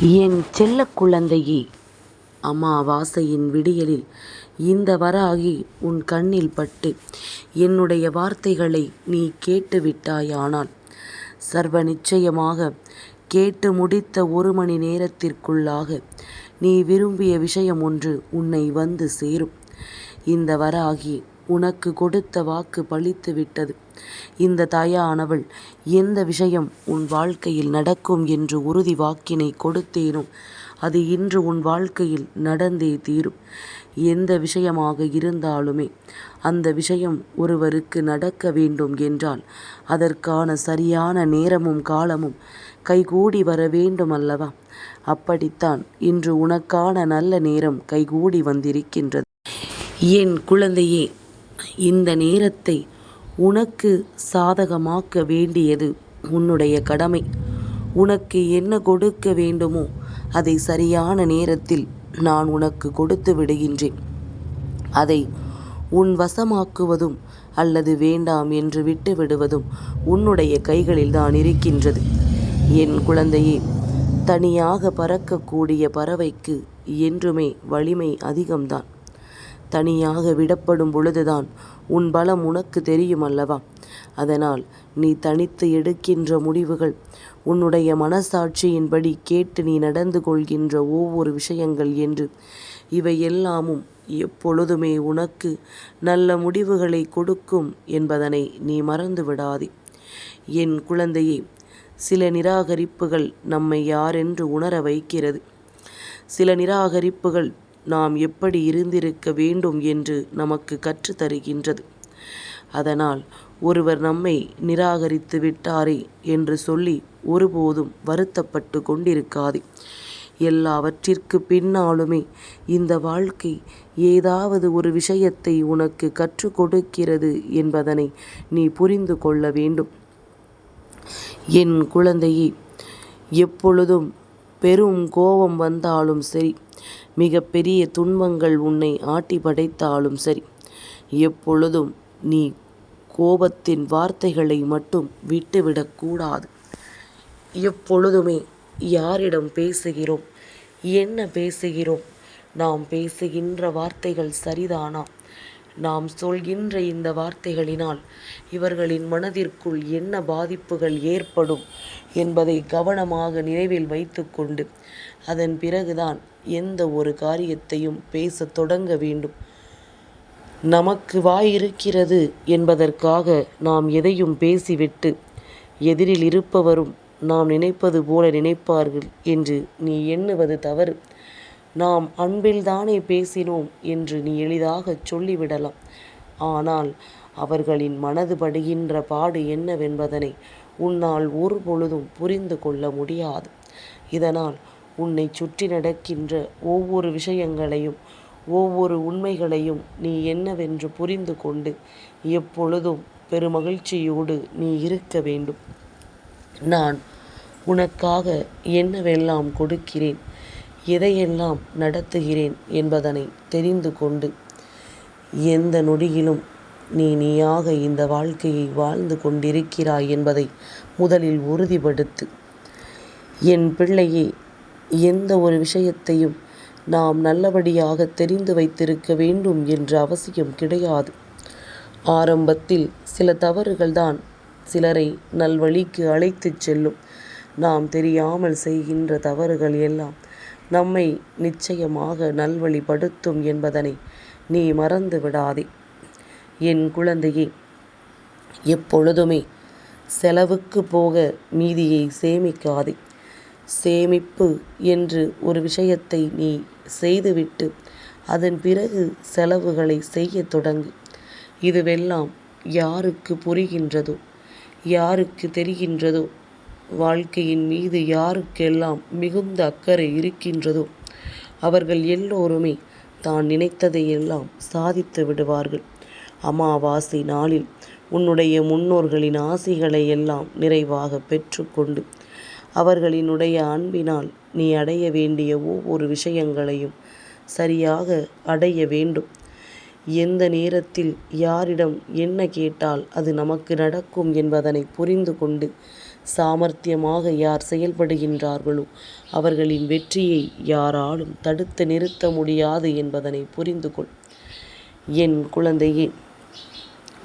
என் செல்ல குழந்தையே அமாவாசையின் விடியலில் இந்த வராகி உன் கண்ணில் பட்டு என்னுடைய வார்த்தைகளை நீ கேட்டு விட்டாயானால் சர்வ நிச்சயமாக கேட்டு முடித்த ஒரு மணி நேரத்திற்குள்ளாக நீ விரும்பிய விஷயம் ஒன்று உன்னை வந்து சேரும். இந்த வராகி உனக்கு கொடுத்த வாக்கு பலித்து விட்டது இந்த தாயானவள் எந்த விஷயம் உன் வாழ்க்கையில் நடக்கும் என்று உறுதி வாக்கினை கொடுத்தேனோ அது இன்று உன் வாழ்க்கையில் நடந்தே தீரும். எந்த விஷயமாக இருந்தாலுமே அந்த விஷயம் ஒருவருக்கு நடக்க வேண்டும் என்றால் அதற்கான சரியான நேரமும் காலமும் கைகூடி வர வேண்டும் அல்லவா அப்படித்தான் இன்று உனக்கான நல்ல நேரம் கைகூடி வந்திருக்கின்றது. என் குழந்தையே இந்த நேரத்தை உனக்கு சாதகமாக்க வேண்டியது உன்னுடைய கடமை. உனக்கு என்ன கொடுக்க வேண்டுமோ அதை சரியான நேரத்தில் நான் உனக்கு கொடுத்து விடுகின்றேன். அதை உன் வசமாக்குவதும் அல்லது வேண்டாம் என்று விட்டு விடுவதும் உன்னுடைய கைகளில் தான் இருக்கின்றது. என் குழந்தையே தனியாக பறக்கக்கூடிய பறவைக்கு என்றுமே வலிமை அதிகம்தான். தனியாக விடப்படும் பொழுதுதான் உன் பலம் உனக்கு தெரியும் அல்லவா அதனால் நீ தனித்து எடுக்கின்ற முடிவுகள் உன்னுடைய மனசாட்சியின்படி கேட்டு நீ நடந்து கொள்கின்ற ஒவ்வொரு விஷயங்கள் என்று. இவை எல்லாமும் எப்பொழுதுமே உனக்கு நல்ல முடிவுகளை கொடுக்கும் என்பதனை நீ மறந்து விடாதே. என் குழந்தையே சில நிராகரிப்புகள் நம்மை யாரென்று உணர வைக்கிறது? சில நிராகரிப்புகள் நாம் எப்படி இருந்திருக்க வேண்டும் என்று நமக்கு கற்றுத் தருகின்றது. அதனால் ஒருவர் நம்மை நிராகரித்து விட்டாரே என்று சொல்லி ஒருபோதும் வருத்தப்பட்டு கொண்டிருக்காதே. எல்லாவற்றிற்கு பின்னாலுமே இந்த வாழ்க்கை ஏதாவது ஒரு விஷயத்தை உனக்கு கற்றுக் கொடுக்கிறது என்பதனை நீ புரிந்து கொள்ள வேண்டும். என் குழந்தையே எப்பொழுதும் பெரும் கோபம் வந்தாலும் சரி மிக பெரிய துன்பங்கள் உன்னை ஆட்டி படைத்தாலும் சரி. எப்பொழுதும் நீ கோபத்தின் வார்த்தைகளை மட்டும் விட்டுவிடக்கூடாது எப்பொழுதுமே யாரிடம் பேசுகிறோம்? என்ன பேசுகிறோம்? நாம் பேசுகின்ற வார்த்தைகள் சரிதானா? நாம் சொல்கின்ற இந்த வார்த்தைகளினால் இவர்களின் மனதிற்குள் என்ன பாதிப்புகள் ஏற்படும் என்பதை கவனமாக நினைவில் வைத்துக்கொண்டு அதன் பிறகுதான் எந்த ஒரு காரியத்தையும் பேசத் தொடங்க வேண்டும். நமக்கு வாய் இருக்கிறது என்பதற்காக நாம் எதையும் பேசிவிட்டு எதிரில் இருப்பவரும் நாம் நினைப்பது போல நினைப்பார்கள் என்று நீ எண்ணுவது தவறு. நாம் அன்பில்தானே பேசினோம் என்று நீ எளிதாகச் சொல்லிவிடலாம். ஆனால் அவர்களின் மனது படுகின்ற பாடு என்னவென்பதனை உன்னால் ஒரு பொழுதும் புரிந்து கொள்ள முடியாது. இதனால் உன்னை சுற்றி நடக்கின்ற ஒவ்வொரு விஷயங்களையும் ஒவ்வொரு உண்மைகளையும் நீ என்னவென்று புரிந்து கொண்டு எப்பொழுதும் பெருமகிழ்ச்சியோடு நீ இருக்க வேண்டும். நான் உனக்காக என்னவெல்லாம் கொடுக்கிறேன்? எதையெல்லாம் நடத்துகிறேன் என்பதனை தெரிந்து கொண்டு எந்த நொடியிலும் நீ நீயாக இந்த வாழ்க்கையை வாழ்ந்து கொண்டிருக்கிறாய் என்பதை முதலில் உறுதிப்படுத்து. என் பிள்ளையே எந்த ஒரு விஷயத்தையும் நாம் நல்லபடியாக தெரிந்து வைத்திருக்க வேண்டும் என்ற அவசியம் கிடையாது. ஆரம்பத்தில் சில தவறுகள்தான் சிலரை நல்வழிக்கு அழைத்துச் செல்லும். நாம் தெரியாமல் செய்கின்ற தவறுகள் எல்லாம் நம்மை நிச்சயமாக நல்வழிப்படுத்தும் என்பதனை நீ மறந்து விடாதே. என் குழந்தையே எப்பொழுதுமே செலவுக்கு போக மீதியை சேமிக்காதே. சேமிப்பு என்று ஒரு விஷயத்தை நீ செய்துவிட்டு அதன் பிறகு செலவுகளை செய்ய தொடங்கு. இதுவெல்லாம் யாருக்கு புரிகின்றதோ யாருக்கு தெரிகின்றதோ வாழ்க்கையின் மீது யாருக்கெல்லாம் மிகுந்த அக்கறை இருக்கின்றதோ அவர்கள் எல்லோருமே தான் நினைத்ததையெல்லாம் சாதித்து விடுவார்கள். அமாவாசை நாளில் உன்னுடைய முன்னோர்களின் ஆசைகளை எல்லாம் நிறைவாக பெற்றுக்கொண்டு அவர்களினுடைய அன்பினால் நீ அடைய வேண்டிய ஒவ்வொரு விஷயங்களையும் சரியாக அடைய வேண்டும். எந்த நேரத்தில் யாரிடம் என்ன கேட்டால் அது நமக்கு நடக்கும் என்பதனை புரிந்து கொண்டு சாமர்த்தியமாக யார் செயல்படுகின்றார்களோ அவர்களின் வெற்றியை யாராலும் தடுத்து நிறுத்த முடியாது என்பதனை புரிந்து கொள். என் குழந்தையே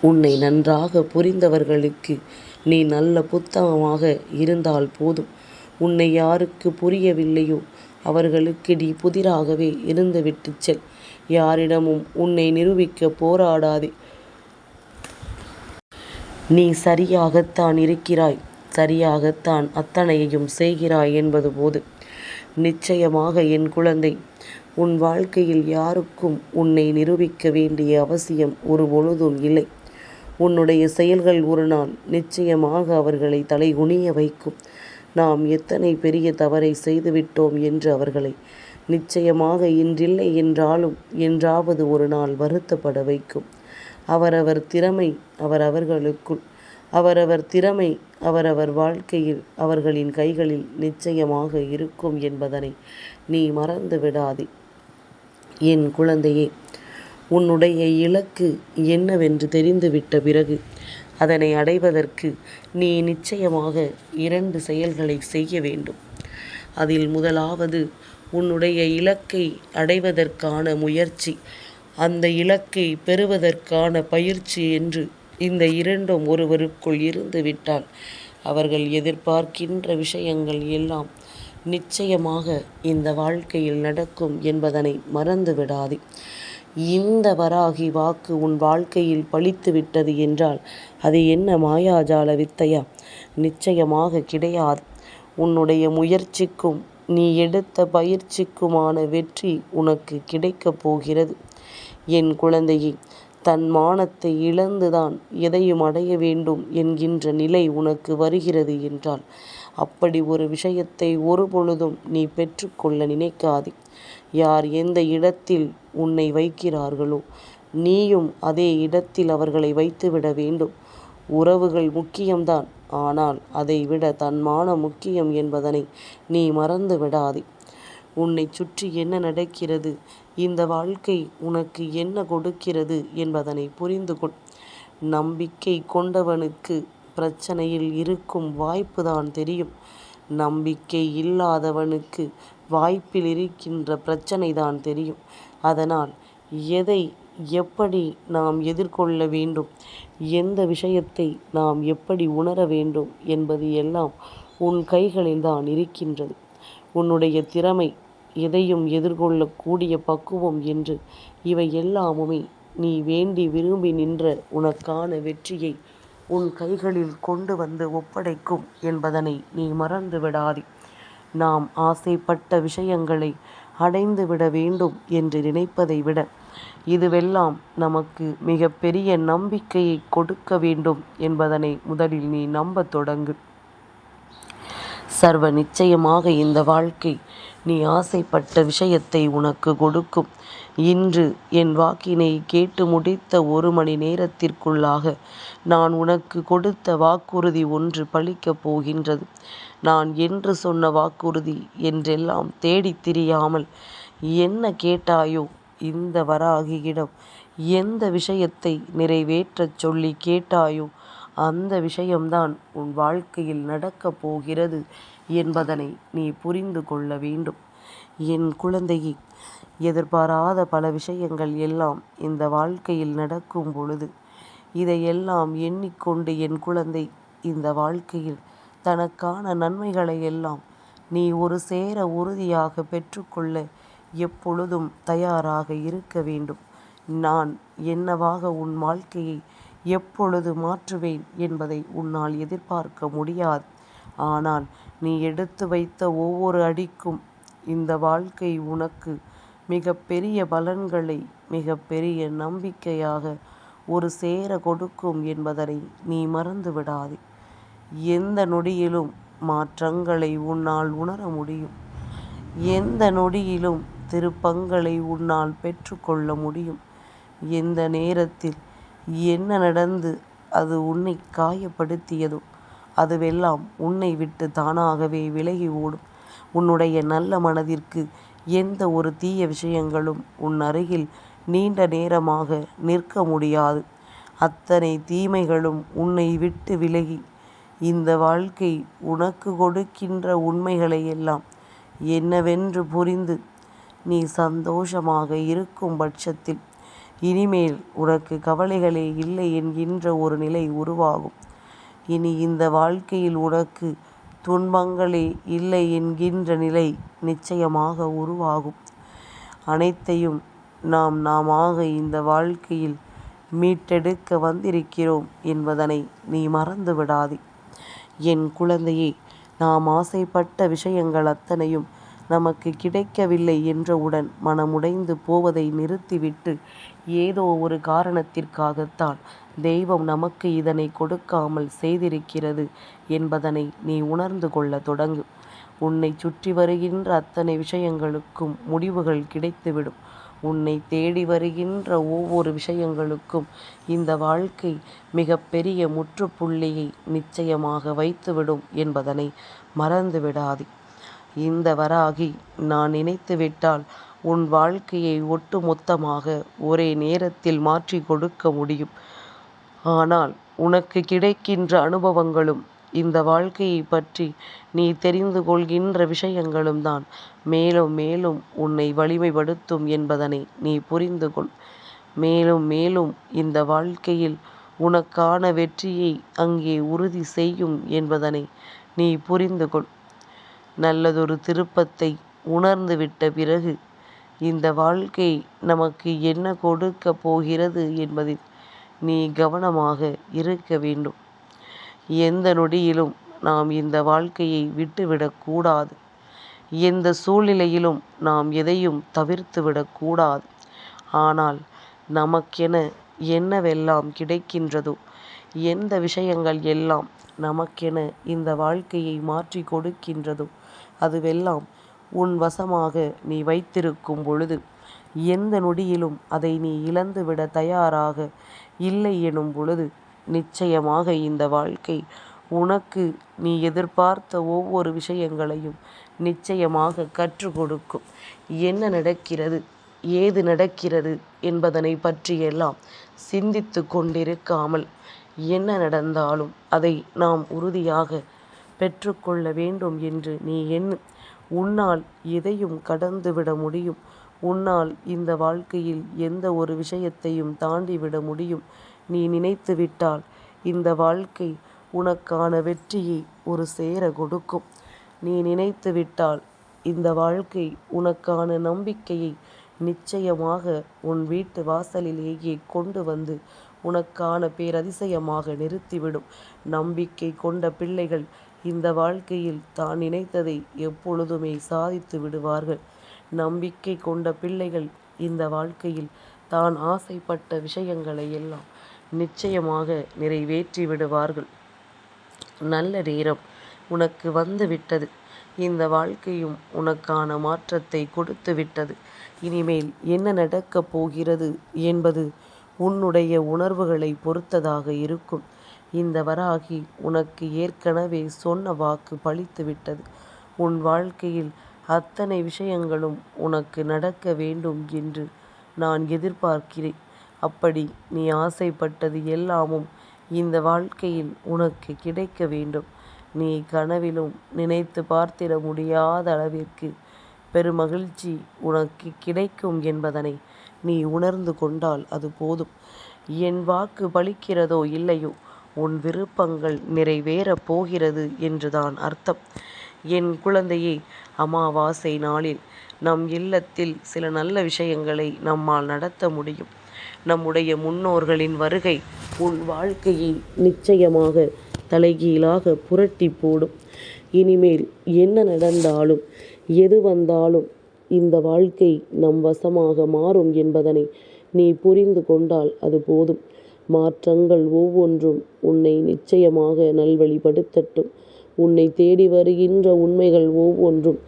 உன்னை நன்றாக புரிந்தவர்களுக்கு நீ நல்ல புத்தகமாக இருந்தால் போதும். உன்னை யாருக்கு புரியவில்லையோ அவர்களுக்கு நீ புதிராகவே இருந்துவிட்டு செல். யாரிடமும் உன்னை நிரூபிக்கப் போராடாதே. நீ சரியாகத்தான் இருக்கிறாய். சரியாகத்தான் அத்தனையையும் செய்கிறாய் என்பது போது. நிச்சயமாக என் குழந்தை உன் வாழ்க்கையில் யாருக்கும் உன்னை நிரூபிக்க வேண்டிய அவசியம் ஒரு பொழுதும் இல்லை. உன்னுடைய செயல்கள் ஒரு நாள் நிச்சயமாக அவர்களை தலைகுனிய வைக்கும். நாம் எத்தனை பெரிய தவறை செய்துவிட்டோம் என்று அவர்களை நிச்சயமாக இன்றில்லை என்றாலும் என்றாவது ஒரு நாள் வருத்தப்பட வைக்கும். அவரவர் திறமை அவரவர்களுக்குள். அவரவர் திறமை அவரவர் வாழ்க்கையில் அவர்களின் கைகளில் நிச்சயமாக இருக்கும் என்பதனை நீ மறந்து விடாதே. என் குழந்தையே உன்னுடைய இலக்கு என்னவென்று தெரிந்துவிட்ட பிறகு அதனை அடைவதற்கு நீ நிச்சயமாக இரண்டு செயல்களை செய்ய வேண்டும். அதில் முதலாவது உன்னுடைய இலக்கை அடைவதற்கான முயற்சி. அந்த இலக்கை பெறுவதற்கான பயிற்சி என்று இந்த இரண்டும் ஒருவருக்குள் இருந்து விட்டால் அவர்கள் எதிர்பார்க்கின்ற விஷயங்கள் எல்லாம் நிச்சயமாக இந்த வாழ்க்கையில் நடக்கும் என்பதனை மறந்து விடாதே. இந்த வராகி வாக்கு உன் வாழ்க்கையில் பலித்து விட்டது என்றால் அது என்ன மாயாஜால வித்தையா? நிச்சயமாக கிடையாது. உன்னுடைய முயற்சிக்கும் நீ எடுத்த பயிற்சிக்குமான வெற்றி உனக்கு கிடைக்கப் போகிறது. என் குழந்தையை தன் மானத்தை இழந்துதான் எதையும் அடைய வேண்டும் என்கின்ற நிலை உனக்கு வருகிறது என்றால் அப்படி ஒரு விஷயத்தை ஒருபொழுதும் நீ பெற்றுக்கொள்ள நினைக்காதே. யார் எந்த இடத்தில் உன்னை வைக்கிறார்களோ நீயும் அதே இடத்தில் அவர்களை வைத்துவிட வேண்டும். உறவுகள் முக்கியம்தான். ஆனால் அதைவிட தன்மான முக்கியம் என்பதனை நீ மறந்து விடாதே. உன்னைச் சுற்றி என்ன நடக்கிறது இந்த வாழ்க்கை உனக்கு என்ன கொடுக்கிறது என்பதனை புரிந்து கொள். நம்பிக்கை கொண்டவனுக்கு பிரச்சனையில் இருக்கும் வாய்ப்புதான் தெரியும். நம்பிக்கை இல்லாதவனுக்கு வாய்ப்பில் இருக்கின்ற பிரச்சனைதான் தெரியும். அதனால் எதை எப்படி நாம் எதிர்கொள்ள வேண்டும் எந்த விஷயத்தை நாம் எப்படி உணர வேண்டும் என்பது எல்லாம் உன் கைகளில் தான் இருக்கின்றது. உன்னுடைய திறமை எதையும் எதிர்கொள்ளக்கூடிய பக்குவம் என்று இவை எல்லாமுமே நீ வேண்டி விரும்பி நின்ற உனக்கான வெற்றியை உன் கைகளில் கொண்டு வந்து ஒப்படைக்கும் என்பதனை நீ மறந்து விடாதே. நாம் ஆசைப்பட்ட விஷயங்களை அடைந்து விட வேண்டும் என்று நினைப்பதை விட இதுவெல்லாம் நமக்கு மிக பெரிய நம்பிக்கையை கொடுக்க வேண்டும் என்பதனை முதலில் நீ நம்பத் தொடங்கு. சர்வ நிச்சயமாக இந்த வாழ்க்கை நீ ஆசைப்பட்ட விஷயத்தை உனக்கு கொடுக்கும். இன்று என் வாக்கினைக் கேட்டு முடித்த ஒரு மணி நேரத்திற்குள்ளாக நான் உனக்கு கொடுத்த வாக்குறுதி ஒன்று பலிக்கப் போகின்றது. நான் என்று சொன்ன வாக்குறுதி என்றெல்லாம் தேடித் திரியாமல் என்ன கேட்டாயோ இந்த வராகியிடம் எந்த விஷயத்தை நிறைவேற்றச் சொல்லிக் கேட்டாயோ அந்த விஷயம்தான் உன் வாழ்க்கையில் நடக்கப் போகிறது என்பதனை நீ புரிந்து கொள்ள வேண்டும். என் குழந்தையே எதிர்பாராத பல விஷயங்கள் எல்லாம் இந்த வாழ்க்கையில் நடக்கும் பொழுது இதையெல்லாம் எண்ணிக்கொண்டு என் குழந்தை இந்த வாழ்க்கையில் தனக்கான நன்மைகளை எல்லாம் நீ ஒரு சேர உறுதியாகப் பெற்றுக்கொள்ள எப்பொழுதும் தயாராக இருக்க வேண்டும். நான் என்னவாக உன் வாழ்க்கையை எப்பொழுது மாற்றுவேன் என்பதை உன்னால் எதிர்பார்க்க முடியாது. ஆனால் நீ எடுத்து வைத்த ஒவ்வொரு அடிக்கும் இந்த வாழ்க்கை உனக்கு மிகப்பெரிய பலன்களை மிகப்பெரிய நம்பிக்கையாக ஒரு சேர கொடுக்கும் என்பதனை நீ மறந்து விடாதே. எந்த நொடியிலும் மாற்றங்களை உன்னால் உணர முடியும். எந்த நொடியிலும் திருப்பங்களை உன்னால் பெற்றுக்கொள்ள முடியும். எந்த நேரத்தில் என்ன நடந்து அது உன்னை காயப்படுத்தியதோ அதுவெல்லாம் உன்னை விட்டு தானாகவே விலகி ஓடும். உன்னுடைய நல்ல மனதிற்கு எந்த ஒரு தீய விஷயங்களும் உன் அருகில் நீண்ட நேரமாக நிற்க முடியாது. அத்தனை தீமைகளும் உன்னை விட்டு விலகி இந்த வாழ்க்கை உனக்கு கொடுக்கின்ற உண்மைகளை எல்லாம் என்னவென்று புரிந்து நீ சந்தோஷமாக இருக்கும் பட்சத்தில் இனிமேல் உனக்கு கவலைகளே இல்லை என்கின்ற ஒரு நிலை உருவாகும் இனி இந்த வாழ்க்கையில் உனக்கு துன்பங்களே இல்லை என்கின்ற நிலை நிச்சயமாக உருவாகும். அனைத்தையும் நாம் நாமாக இந்த வாழ்க்கையில் மீட்டெடுக்க வந்திருக்கிறோம் என்பதனை நீ மறந்து விடாதே. என் குழந்தையே நாம் ஆசைப்பட்ட விஷயங்கள் அத்தனையும் நமக்கு கிடைக்கவில்லை என்றவுடன் மனமுடைந்து போவதை நிறுத்திவிட்டு ஏதோ ஒரு காரணத்திற்காகத்தான் தெய்வம் நமக்கு இதனை கொடுக்காமல் செய்திருக்கிறது என்பதனை நீ உணர்ந்து கொள்ள தொடங்கு. உன்னை சுற்றி வருகின்ற அத்தனை விஷயங்களுக்கும் முடிவுகள் கிடைத்துவிடும். உன்னை தேடி வருகின்ற ஒவ்வொரு விஷயங்களுக்கும் இந்த வாழ்க்கை மிக பெரிய முற்றுப்புள்ளியை நிச்சயமாக வைத்துவிடும் என்பதனை மறந்து விடாதே இந்த வராகி நான் நினைத்துவிட்டால் உன் வாழ்க்கையை ஒட்டுமொத்தமாக ஒரே நேரத்தில் மாற்றி கொடுக்க முடியும். ஆனால் உனக்கு கிடைக்கின்ற அனுபவங்களும் இந்த வாழ்க்கையை பற்றி நீ தெரிந்து கொள்கின்ற விஷயங்களும் தான். மேலும் மேலும் உன்னை வலிமைப்படுத்தும் என்பதனை நீ புரிந்து கொள். மேலும் மேலும் இந்த வாழ்க்கையில் உனக்கான வெற்றியை அங்கே உறுதி செய்யும் என்பதனை நீ புரிந்து கொள். நல்லதொரு திருப்பத்தை உணர்ந்துவிட்ட பிறகு இந்த வாழ்க்கை நமக்கு என்ன கொடுக்கப் போகிறது என்பதில் நீ கவனமாக இருக்க வேண்டும். எந்த நொடியிலும் நாம் இந்த வாழ்க்கையை விட்டுவிடக்கூடாது எந்த சூழ்நிலையிலும் நாம் எதையும் தவிர்த்து விடக்கூடாது ஆனால் நமக்கென என்னவெல்லாம் கிடைக்கின்றதோ எந்த விஷயங்கள் எல்லாம் நமக்கென இந்த வாழ்க்கையை மாற்றி கொடுக்கின்றதோ அதுவெல்லாம் உன் வசமாக நீ வைத்திருக்கும் பொழுது எந்த நொடியிலும் அதை நீ இழந்துவிட தயாராக இல்லை எனும் பொழுது நிச்சயமாக இந்த வாழ்க்கை உனக்கு நீ எதிர்பார்த்த ஒவ்வொரு விஷயங்களையும் நிச்சயமாக கற்றுக் கொடுக்கும். என்ன நடக்கிறது ஏது நடக்கிறது என்பதனை பற்றியெல்லாம் சிந்தித்து கொண்டிருக்காமல் என்ன நடந்தாலும் அதை நாம் உறுதியாக பெற்றுக்கொள்ள வேண்டும் என்று நீ எண்ணு. உன்னால் எதையும் கடந்துவிட முடியும். உன்னால் இந்த வாழ்க்கையில் எந்த ஒரு விஷயத்தையும் தாண்டிவிட முடியும். நீ நினைத்து விட்டால் இந்த வாழ்க்கை உனக்கான வெற்றியை ஒரு சேர கொடுக்கும். நீ நினைத்து விட்டால் இந்த வாழ்க்கை உனக்கான நம்பிக்கையை நிச்சயமாக உன் வீட்டு வாசலிலேயே கொண்டு வந்து உனக்கான பேரதிசயமாக நிறுத்திவிடும். நம்பிக்கை கொண்ட பிள்ளைகள் இந்த வாழ்க்கையில் தான் நினைத்ததை எப்பொழுதுமே சாதித்து விடுவார்கள். நம்பிக்கை கொண்ட பிள்ளைகள் இந்த வாழ்க்கையில் தான் ஆசைப்பட்ட விஷயங்களை எல்லாம் நிச்சயமாக நிறைவேற்றி விடுவார்கள். நல்ல நேரம் உனக்கு வந்து விட்டது. இந்த வாழ்க்கையும் உனக்கான மாற்றத்தை கொடுத்து விட்டது. இனிமேல் என்ன நடக்கப் போகிறது என்பது உன்னுடைய உணர்வுகளை பொறுத்ததாக இருக்கும். இந்த வராகி உனக்கு ஏற்கனவே சொன்ன வாக்கு பழித்து விட்டது உன் வாழ்க்கையில் அத்தனை விஷயங்களும் உனக்கு நடக்க வேண்டும் என்று நான் எதிர்பார்க்கிறேன். அப்படி நீ ஆசைப்பட்டது எல்லாமும் இந்த வாழ்க்கையில் உனக்கு கிடைக்க வேண்டும். நீ கனவிலும் நினைத்து பார்த்திட முடியாத அளவிற்கு பெருமகிழ்ச்சி உனக்கு கிடைக்கும் என்பதனை நீ உணர்ந்து கொண்டால் அது போதும். என் வாக்கு பலிக்கிறதோ இல்லையோ உன் விருப்பங்கள் நிறைவேறப் போகிறது என்றுதான் அர்த்தம். என் குழந்தையே அமாவாசை நாளில் நம் இல்லத்தில் சில நல்ல விஷயங்களை நம்மால் நடத்த முடியும். நம்முடைய முன்னோர்களின் வருகை உன் வாழ்க்கையை நிச்சயமாக தலைகீழாக புரட்டி போடும். இனிமேல் என்ன நடந்தாலும் எது வந்தாலும் இந்த வாழ்க்கை நம் வசமாக மாறும் என்பதனை நீ புரிந்து கொண்டால் அது போதும். மாற்றங்கள் ஒவ்வொன்றும் உன்னை நிச்சயமாக நல்வழிப்படுத்தட்டும். உன்னை தேடி வருகின்ற உண்மைகள் ஒவ்வொன்றும்.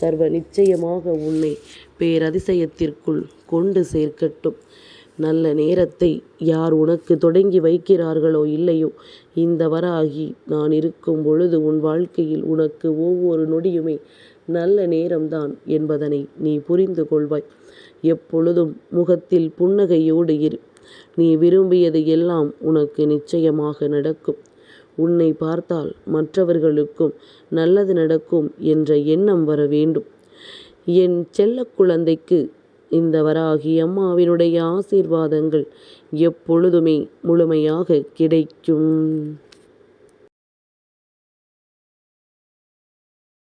சர்வ நிச்சயமாக உன்னை பேரதிசயத்திற்குள் கொண்டு சேர்க்கட்டும். நல்ல நேரத்தை யார் உனக்கு தொடங்கி வைக்கிறார்களோ இல்லையோ இந்த வராகி நான் இருக்கும் பொழுது உன் வாழ்க்கையில் உனக்கு ஒவ்வொரு நொடியுமே நல்ல நேரம்தான் என்பதனை நீ புரிந்து கொள்வாய். எப்பொழுதும் முகத்தில் புன்னகையோடு இரு. நீ விரும்பியது எல்லாம் உனக்கு நிச்சயமாக நடக்கும். உன்னை பார்த்தால் மற்றவர்களுக்கும் நல்லது நடக்கும் என்ற எண்ணம் வர வேண்டும். என் செல்ல குழந்தைக்கு இந்த வராகி அம்மாவினுடைய ஆசீர்வாதங்கள் எப்பொழுதுமே முழுமையாக கிடைக்கும்.